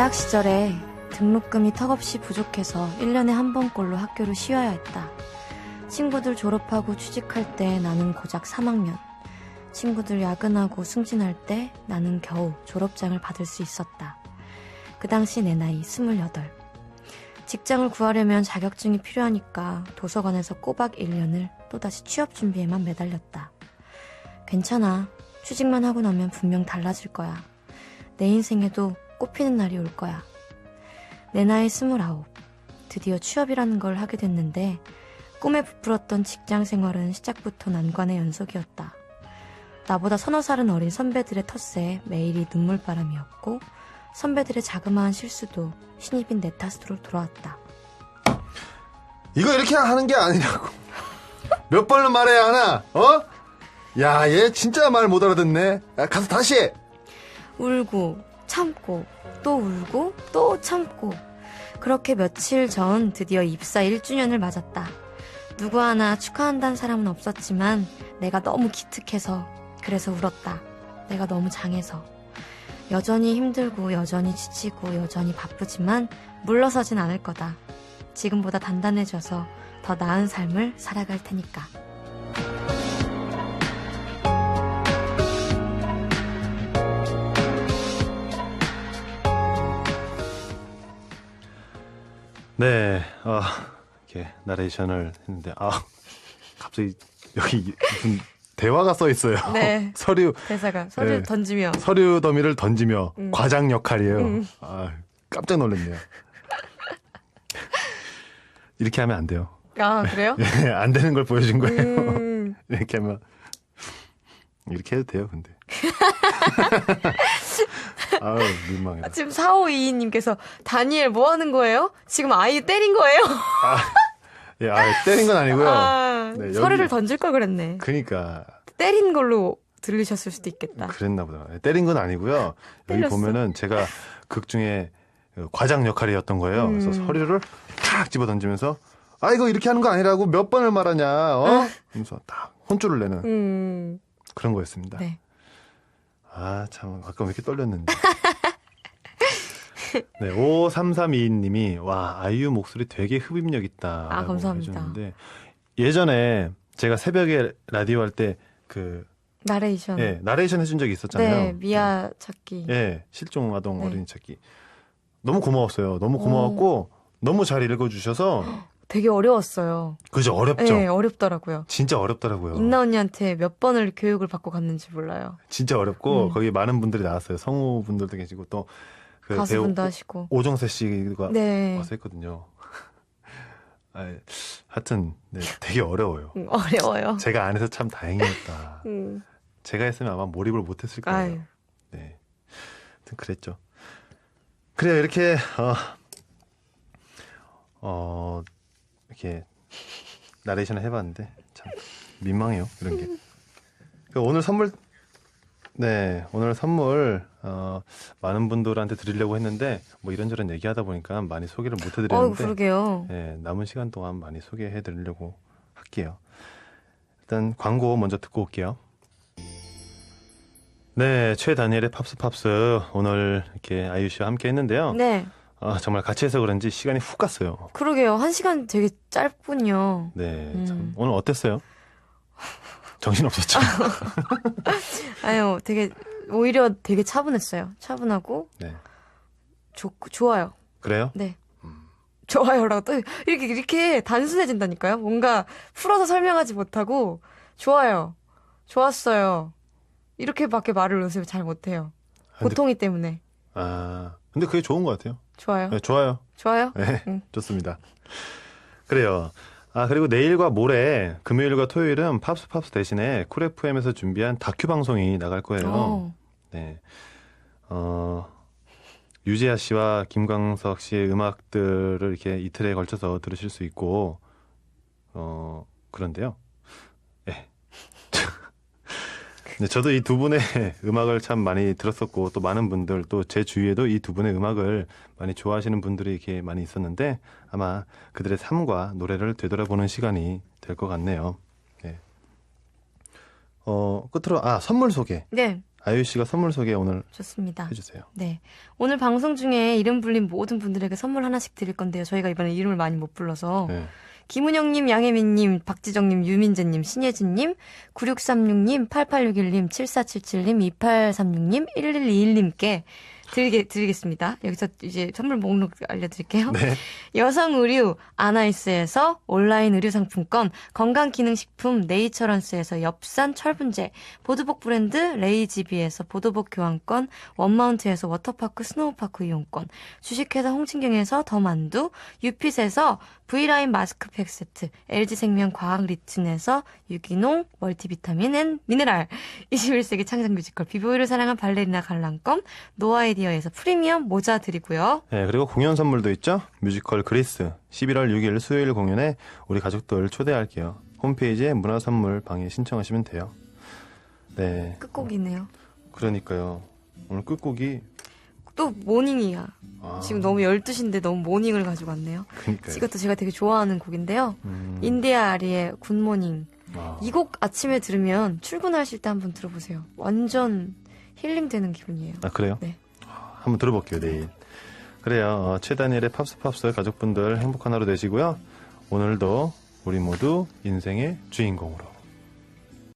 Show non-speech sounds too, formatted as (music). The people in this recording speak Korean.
대학 시절에 등록금이 턱없이 부족해서 1년에 한 번꼴로 학교를 쉬어야 했다. 친구들 졸업하고 취직할 때 나는 고작 3학년. 친구들 야근하고 승진할 때 나는 겨우 졸업장을 받을 수 있었다. 그 당시 내 나이 28. 직장을 구하려면 자격증이 필요하니까 도서관에서 꼬박 1년을 또다시 취업 준비에만 매달렸다. 괜찮아. 취직만 하고 나면 분명 달라질 거야. 내 인생에도 꽃피는 날이 올 거야. 내 나이 스물아홉. 드디어 취업이라는 걸 하게 됐는데 꿈에 부풀었던 직장 생활은 시작부터 난관의 연속이었다. 나보다 서너 살은 어린 선배들의 텃세에 매일이 눈물바람이었고 선배들의 자그마한 실수도 신입인 내 탓으로 돌아왔다. 이거 이렇게 하는 게 아니라고. 몇 번을 말해야 하나? 어? 야, 얘 진짜 말 못 알아듣네. 야, 가서 다시 해. 울고 참고 또 울고 또 참고 그렇게 며칠 전 드디어 입사 1주년을 맞았다. 누구 하나 축하한다는 사람은 없었지만 내가 너무 기특해서 그래서 울었다. 내가 너무 장해서 여전히 힘들고 여전히 지치고 여전히 바쁘지만 물러서진 않을 거다. 지금보다 단단해져서 더 나은 삶을 살아갈 테니까. 네, 어, 이렇게 나레이션을 했는데, 아, 갑자기 여기 무슨 대화가 써 있어요. 네. (laughs) 서류, 대사가 서류 네. 던지며 서류 더미를 던지며 음. 과장 역할이에요. 음. 아, 깜짝 놀랐네요. 이렇게 하면 안 돼요. 아 그래요? (laughs) 예, 안 되는 걸 보여준 거예요. 음, (laughs) 이렇게 하면 이렇게 해도 돼요, 근데. 아유, 민망해. 지금 4522님께서 다니엘 뭐 하는 거예요? 지금 아이 때린 거예요? 예, 아, 때린 건 아니고요. 아, 네, 서류를 던질 걸 그랬네. 그니까 때린 걸로 들리셨을 수도 있겠다. 그랬나 보다. 때린 건 아니고요. 여기. 보면은 제가 극 중에 그 과장 역할이었던 거예요. 그래서 음. 서류를 탁 집어 던지면서 아 이거 이렇게 하는 거 아니라고 몇 번을 말하냐. 어? 그러면서 딱 혼쭐을 내는 음, 그런 거였습니다. 네. 아, 참, 아까 왜 이렇게 떨렸는데. (laughs) 네, 5332님이, 와, 아이유 목소리 되게 흡입력 있다. 아, 감사합니다. 해주는데, 예전에 제가 새벽에 라디오 할 때, 그, 나레이션. 예, 나레이션 해준 적이 있었잖아요. 네, 미아 찾기. 예, 실종 아동 네. 어린이 찾기. 너무 고마웠어요. 너무 고마웠고, 너무 잘 읽어주셔서, 되게 어려웠어요. 그죠, 어렵죠? 네, 어렵더라고요. 진짜 어렵더라고요. 인나 언니한테 몇 번을 교육을 받고 갔는지 몰라요. 진짜 어렵고, 음. 거기 많은 분들이 나왔어요. 성우분들도 계시고, 또, 그 가수분도 하시고. 오정세 씨가 네. 와서 했거든요. (laughs) 아, 하여튼 네, 되게 어려워요. 음, 어려워요. 제가 안 해서 참 다행이었다. (laughs) 음, 제가 했으면 아마 몰입을 못했을 거예요. 아유. 네, 하여튼 그랬죠. 그래요 이렇게 어, 어 이렇게 나레이션을 해봤는데 참 민망해요 이런 게. 그 오늘 선물 네 오늘 선물 어, 많은 분들한테 드리려고 했는데 뭐 이런저런 얘기하다 보니까 많이 소개를 못 해드렸는데 그러게요. 네, 남은 시간 동안 많이 소개해 드리려고 할게요. 일단 광고 먼저 듣고 올게요. 네, 최다니엘의 팝스 팝스 오늘 이렇게 아이유 씨와 함께 했는데요. 네, 아, 정말 같이 해서 그런지 시간이 훅 갔어요. 그러게요. 한 시간 되게 짧군요. 네, 음. 참 오늘 어땠어요? 정신 없었죠? (laughs) 아유, 되게, 오히려 되게 차분했어요. 차분하고, 네, 좋, 좋아요. 그래요? 네. 음. 좋아요라고 또 이렇게 이렇게 단순해진다니까요. 뭔가 풀어서 설명하지 못하고 좋아요, 좋았어요. 이렇게밖에 말을 요새 잘 못해요. 근데- 고통이 때문에 아, 근데 그게 좋은 것 같아요. 좋아요, 네, 좋아요. 좋아요. 네, 응. 좋습니다. 그래요. 아, 그리고 내일과 모레, 금요일과 토요일은 팝스 팝스 대신에 쿨 FM에서 준비한 다큐 방송이 나갈 거예요. 어, 네. 어, 유재하 씨와 김광석 씨의 음악들을 이렇게 이틀에 걸쳐서 들으실 수 있고, 어, 그런데요. 예. 네, 저도 이 두 분의 (laughs) 음악을 참 많이 들었었고, 또 많은 분들, 또 제 주위에도 이 두 분의 음악을 많이 좋아하시는 분들이 이렇게 많이 있었는데, 아마 그들의 삶과 노래를 되돌아보는 시간이 될 것 같네요. 네. 어, 끝으로, 아, 선물 소개. 네, 아유 씨가 선물 소개 오늘 좋습니다. 해주세요. 네. 오늘 방송 중에 이름 불린 모든 분들에게 선물 하나씩 드릴 건데요. 저희가 이번에 이름을 많이 못 불러서. 네. 김은영님, 양혜민님, 박지정님, 유민재님, 신예진님, 9636님, 8861님, 7477님, 2836님, 1121님께 드리게, 드리겠습니다. 여기서 이제 선물 목록 알려드릴게요. 네. (laughs) 여성 의류 아나이스에서 온라인 의류 상품권, 건강기능식품 네이처런스에서 엽산 철분제, 보드복 브랜드 레이지비에서 보드복 교환권, 원마운트에서 워터파크 스노우파크 이용권, 주식회사 홍진경에서 더 만두, 유핏에서 V라인 마스크팩 세트, LG생명 과학 리튼에서 유기농 멀티비타민 앤 미네랄, (laughs) 21세기 창작 뮤지컬 비보이를 사랑한 발레리나 관람권, 노아이디어에서 프리미엄 모자 드리고요. 네, 그리고 공연 선물도 있죠. 뮤지컬 그리스 11월 6일 수요일 공연에 우리 가족들 초대할게요. 홈페이지에 문화 선물 방에 신청하시면 돼요. 네, 끝곡이네요. 그러니까요. 오늘 끝곡이 또 모닝이야. 아, 지금 너무 12시인데 너무 모닝을 가지고 왔네요. 그러니까요. 이것도 제가 되게 좋아하는 곡인데요. 음, 인디아 아리의 굿모닝. 아, 이곡 아침에 들으면 출근하실 때 한번 들어보세요. 완전 힐링되는 기분이에요. 아 그래요? 네. 한번 들어볼게요 내일. 그래요. 어, 최다니엘의 팝스 팝스 가족분들 행복한 하루 되시고요. 오늘도 우리 모두 인생의 주인공으로.